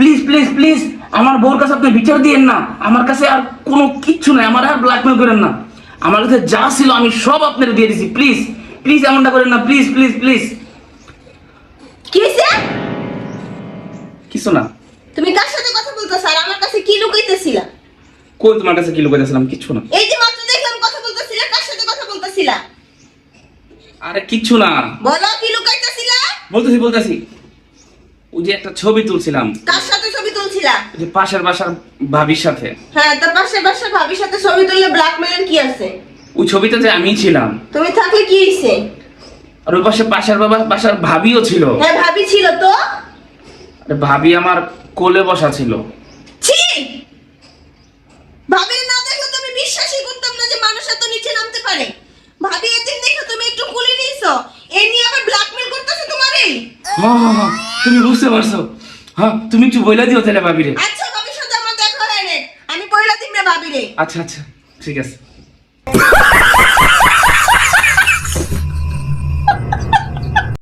Please please please আমার বউর কাছে আপনি বিচার দিয়েন না। আমার কাছে আর কোনো কিচ্ছু নাই আমার আর ব্ল্যাকমেল করেন না। আমার কাছে যা ছিল আমি সব আপনার দিয়ে দিছি। প্লিজ প্লিজ এমনটা করেন না। প্লিজ প্লিজ প্লিজ কি কিছু না। তুমি কার সাথে কথা বলতেছ আর আমার কাছে কি লুকাইতেছিলা? কই তোমার কাছে কি লুকাইতেছিলাম? কিছু না। এই যে মাত্র দেখলাম কথা বলতেছিলা কার সাথে কথা বলতেছিলা? আরে কিচ্ছু না। বলো কি লুকাইতেছিলা? বলতেছি বলতেছি। ওই যে একটা ছবি তুলছিলাম। কার সাথে ছবি তুলছিলা যে পাশের বাসার ভাবির সাথে। হ্যাঁ তার পাশে পাশে ভাবির সাথে ছবি তুললে ব্ল্যাকমেলের কি আছে? ওই ছবিতে যে আমি ছিলাম। তুমি থাকলে কি হইছে? আর ওই পাশে পাশের বাবা বাসার ভাবিও ছিল। হ্যাঁ ভাবি ছিল তো। আরে ভাবি আমার কোলে বসা ছিল। ছি! ভাবির না দেখলে তো আমি বিশ্বাসই করতাম না যে মানুষ এত নিচে নামতে পারে। ভাবি এদিন দেখো তুমি একটু কুলি নিয়েছো এই নিয়ে আবার ব্ল্যাকমেল করতেছে হ্যাঁ, তুমি বুঝতে পারছ? হ্যাঁ তুমি একটু বইলা দিও তাহলে ভাবিরে। আচ্ছা ভাবির সাথে আমার দেখা হয় না আমি বইলা রে ভাবি রে আচ্ছা আচ্ছা ঠিক আছে।